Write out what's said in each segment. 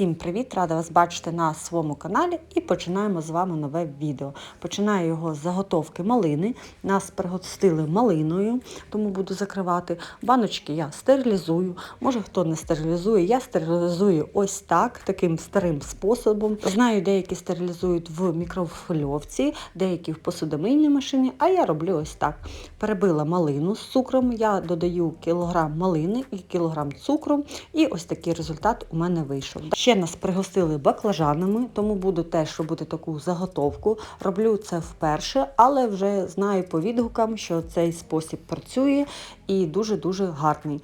Всім привіт! Рада вас бачити на своєму каналі і починаємо з вами нове відео. Починаю його з заготовки малини. Нас пригостили малиною, тому буду закривати. Баночки я стерилізую. Може хто не стерилізує, я стерилізую ось так, таким старим способом. Знаю, деякі стерилізують в мікрохвильовці, деякі в посудомийній машині, а я роблю ось так. Перебила малину з цукром, я додаю кілограм малини і кілограм цукру, і ось такий результат у мене вийшов. Ще нас пригостили баклажанами, тому буду теж робити таку заготовку. Роблю це вперше, але вже знаю по відгукам, що цей спосіб працює і дуже-дуже гарний.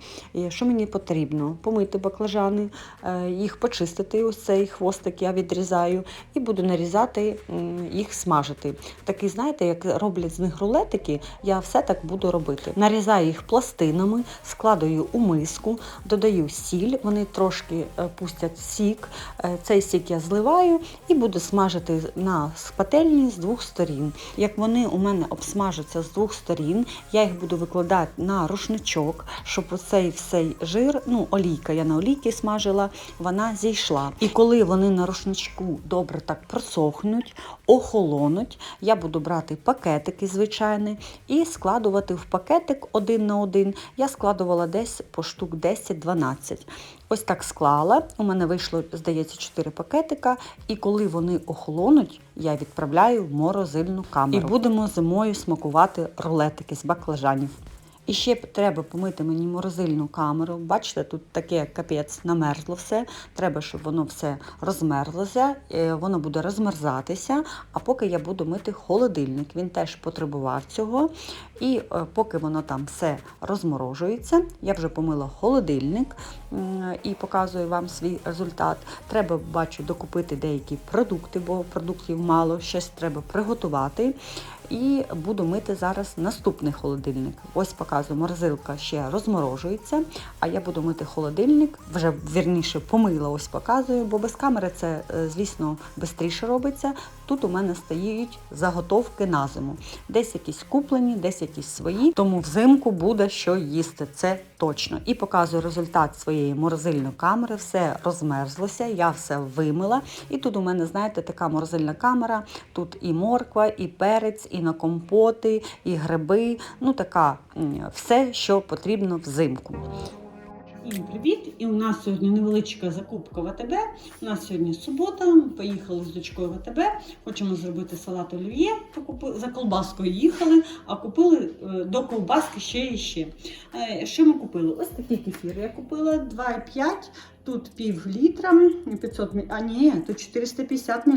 Що мені потрібно? Помити баклажани, е, їх почистити, ось цей хвостик я відрізаю, і буду нарізати їх смажити. Такий, знаєте, як роблять з них рулетики, я все так буду робити. Нарізаю їх пластинами, складаю у миску, додаю сіль, вони трошки е, пустять сік. Е, Цей сік я зливаю і буду смажити на пательні з двох сторін. Як вони у мене обсмажаться з двох сторін, я їх буду викладати на рушничок, щоб оцей всей жир, ну олійка, я на олійці смажила, вона зійшла. І коли вони на рушничку добре так просохнуть, охолонуть, я буду брати пакетики звичайні і складувати в пакетик один на один. Я складувала десь по штук 10-12. Ось так склала. У мене вийшло, здається, 4 пакетика. І коли вони охолонуть, я відправляю в морозильну камеру. І будемо зимою смакувати рулетики з баклажанів. І ще треба помити мені морозильну камеру. Бачите, тут таке капець намерзло все. Треба, щоб воно все розмерзлося, е, воно буде розмерзатися. А поки я буду мити холодильник, він теж потребував цього. І е, поки воно там все розморожується, я вже помила холодильник і показую вам свій результат. Треба, бачу, докупити деякі продукти, бо продуктів мало, щось треба приготувати. І буду мити зараз наступний холодильник. Ось показую, морозилка ще розморожується, а я буду мити холодильник, вже вірніше помила, ось показую, бо без камери це, е, звісно, швидше робиться. Тут у мене стоїть заготовки на зиму. Десь якісь куплені, десь якісь свої, тому взимку буде що їсти, це точно. І показую результат своєї морозильної камери. Все розмерзлося, я все вимила. І тут у мене, знаєте, така морозильна камера. Тут і морква, і перець, і на компоти, і гриби. Ну така все, що потрібно взимку. Всім привіт! І у нас сьогодні невеличка закупка в АТБ. У нас сьогодні субота. Поїхали з дочкою в АТБ. Хочемо зробити салат олів'є. За колбаскою їхали, а купили е, до колбаски ще і ще. Е, Що ми купили? Ось такий кефір я купила 2,5. Тут пів літра, 500 мл, а ні, тут 450 мл,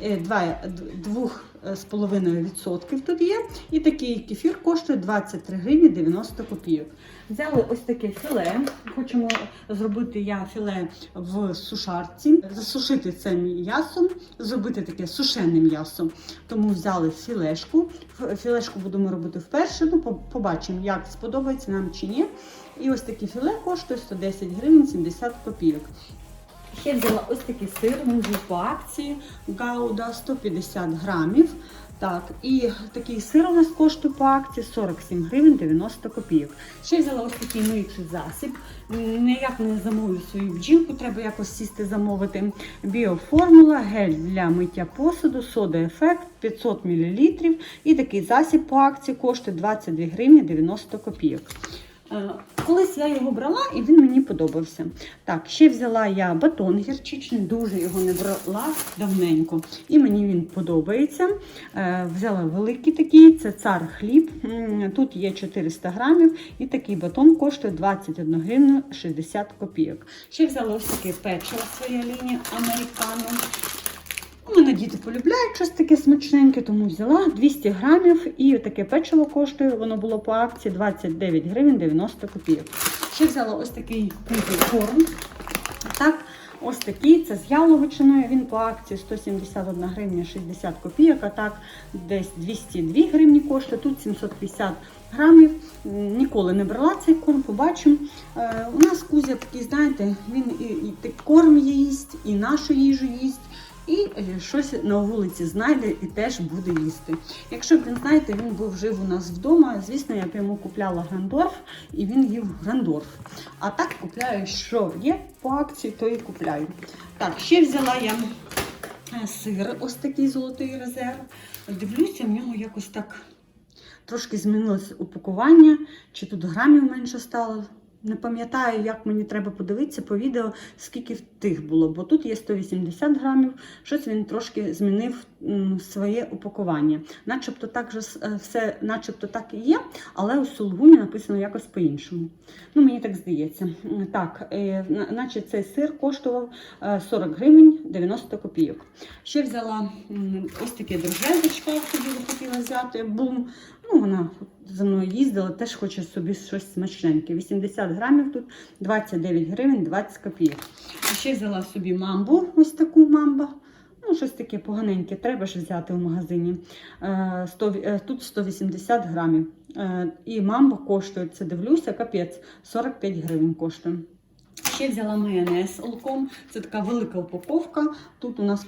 2,5% тут є. І такий кефір коштує 23 гривні 90 копійок. Взяли ось таке філе. Хочемо зробити я філе в сушарці, засушити це м'ясо, зробити таке сушене м'ясо. Тому взяли філешку. Філешку будемо робити вперше. Ну, побачимо, як сподобається нам чи ні. І ось таке філе коштує 110 гривень 70 копійок. Ще взяла ось такий сир, був по акції Гауда 150 грамів. Так, і такий сир у нас коштує по акції 47 гривень 90 копійок. Ще взяла ось такий миючий засіб. Ніяк не замовлю свою бджілку, треба якось сісти замовити. Біоформула, гель для миття посуду, сода ефект 500 мл. І такий засіб по акції коштує 22 гривні 90 копійок. Е, Колись я його брала і він мені подобався. Так, ще взяла я батон гірчичний, дуже його не брала давненько. І мені він подобається. Е, Взяла великий такий, це цар хліб. Тут є 400 грамів, і такий батон коштує 21 гривну 60 копійок. Ще взяла ось таке печиво своя лінія американо. Діти полюбляють щось таке смачненьке, тому взяла 200 грамів і таке печиво коштує, воно було по акції 29 гривень 90 копійок. Ще взяла ось такий крупний корм. Так, ось такий, це з яловичиною, він по акції 171 гривня 60 копійок, а так десь 202 гривні коштує, тут 750 грамів. Ніколи не брала цей корм, побачимо. Е, у нас Кузя такий, знаєте, він і, і корм їсть, і нашу їжу їсть. І е, щось на вулиці знайде і теж буде їсти. Якщо б він, знаєте, він був жив у нас вдома, звісно, я б йому купляла грандорф і він їв грандорф. А так купляю, що є по акції, то і купляю. Так, ще взяла я е, сир, ось такий золотий резерв. Дивлюся, в нього якось так трошки змінилось упакування, чи тут грамів менше стало. Не пам'ятаю, як мені треба подивитися по відео, скільки тих було, бо тут є 180 грамів, щось він трошки змінив своє упакування. Начебто так же е, все, начебто так і є, але у Сулгуні написано якось по-іншому. Ну, мені так здається. Так, е, наче цей сир коштував е, 40 гривень 90 копійок. Ще взяла ось таке дрожжевичка, собі хотіла взяти, бум. Ну, вона за мною їздила, теж хоче собі щось смачненьке. 80 грамів тут, 29 гривень, 20 копійок. Ще взяла собі мамбу, ось таку мамба. Ну, щось таке поганеньке, треба ж взяти в магазині. Е, 100, е, тут 180 грамів. Е, і мамба коштує, це дивлюся, капець, 45 гривень коштує. Ще взяла майонез олком. Це така велика упаковка. Тут у нас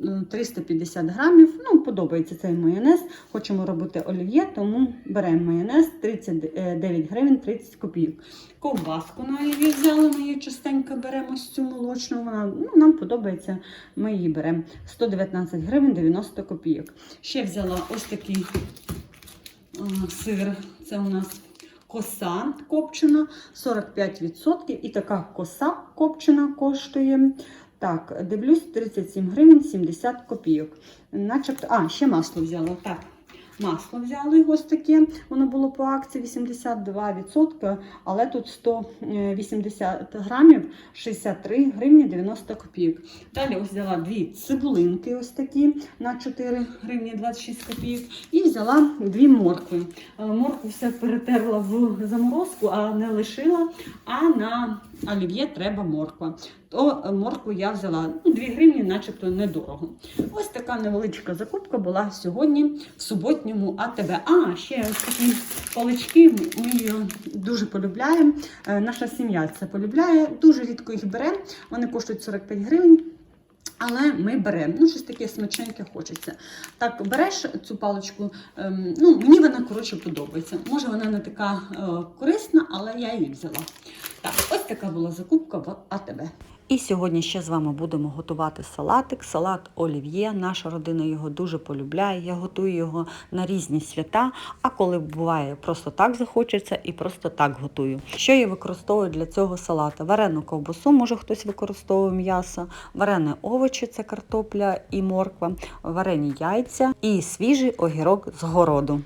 е, 350 грамів. Ну, подобається цей майонез. Хочемо робити олів'є, тому беремо майонез 39 гривень 30 копійок. Ковбаску на олів'є взяли, ми її частенько беремо ось цю молочну. Вона ну, нам подобається, ми її беремо. 119 гривень 90 копійок. Ще взяла ось такий е, сир. Це у нас коса копчена 45%. І така коса копчена коштує. Так, дивлюсь, 37 гривень 70 копійок. Начебто, а, ще масло взяла. Так, масло взяли ось таке. Воно було по акції 82%, але тут 180 грамів 63 гривні 90 копійок. Далі ось взяла дві цибулинки ось такі на 4 гривні 26 копійок. І взяла дві моркви. Е, Моркву все перетерла в заморозку, а не лишила. А на олів'є треба морква. То е, моркву я взяла ну, 2 гривні, начебто недорого. Ось така невеличка закупка була сьогодні в суботньому АТБ. А, ще такі палички. Ми її дуже полюбляємо. Е, Наша сім'я це полюбляє. Дуже рідко їх беремо. Вони коштують 45 гривень. Але ми беремо, ну щось таке смачненьке хочеться. Так, береш цю паличку, ем, ну мені вона коротше подобається. Може вона не така е, корисна, але я її взяла. Така була закупка в АТБ. І сьогодні ще з вами будемо готувати салатик, салат олів'є. Наша родина його дуже полюбляє. Я готую його на різні свята. А коли буває просто так захочеться і просто так готую. Що я використовую для цього салата? Варену ковбасу, може хтось використовує м'ясо, варені овочі це картопля і морква, варені яйця і свіжий огірок з городу.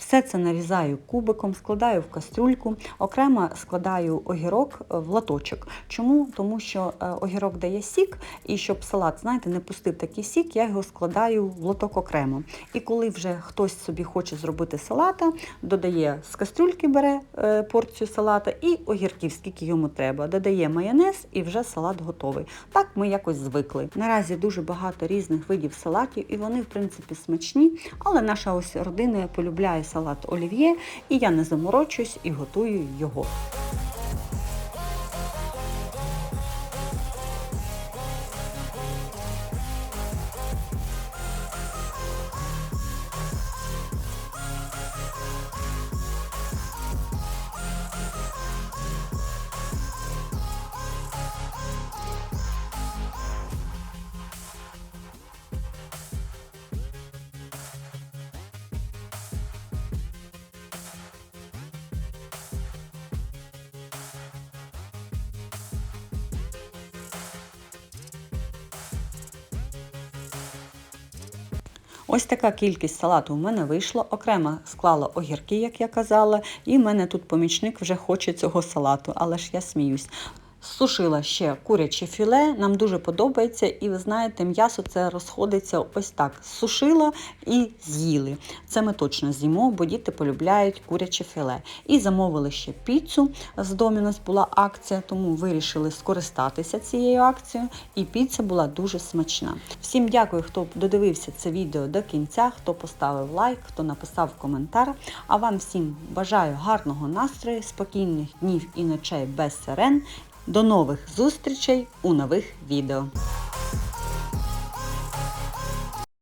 Все це нарізаю кубиком, складаю в кастрюльку, окремо складаю огірок в латочок. Чому? Тому що е, огірок дає сік, і щоб салат, знаєте, не пустив такий сік, я його складаю в лоток окремо. І коли вже хтось собі хоче зробити салата, додає з кастрюльки, бере е, порцію салата і огірків, скільки йому треба. Додає майонез і вже салат готовий. Так ми якось звикли. Наразі дуже багато різних видів салатів, і вони, в принципі, смачні. Але наша ось родина полюбляє салат олів'є, і я не заморочусь і готую його. Ось така кількість салату в мене вийшло. Окремо склала огірки, як я казала, і в мене тут помічник вже хоче цього салату, але ж я сміюсь. Сушила ще куряче філе, нам дуже подобається, і ви знаєте, м'ясо це розходиться ось так. Сушила і з'їли. Це ми точно з'їмо, бо діти полюбляють куряче філе. І замовили ще піцу. З Домінос була акція, тому вирішили скористатися цією акцією. І піца була дуже смачна. Всім дякую, хто додивився це відео до кінця, хто поставив лайк, хто написав коментар. А вам всім бажаю гарного настрою, спокійних днів і ночей без сирен. До нових зустрічей у нових відео.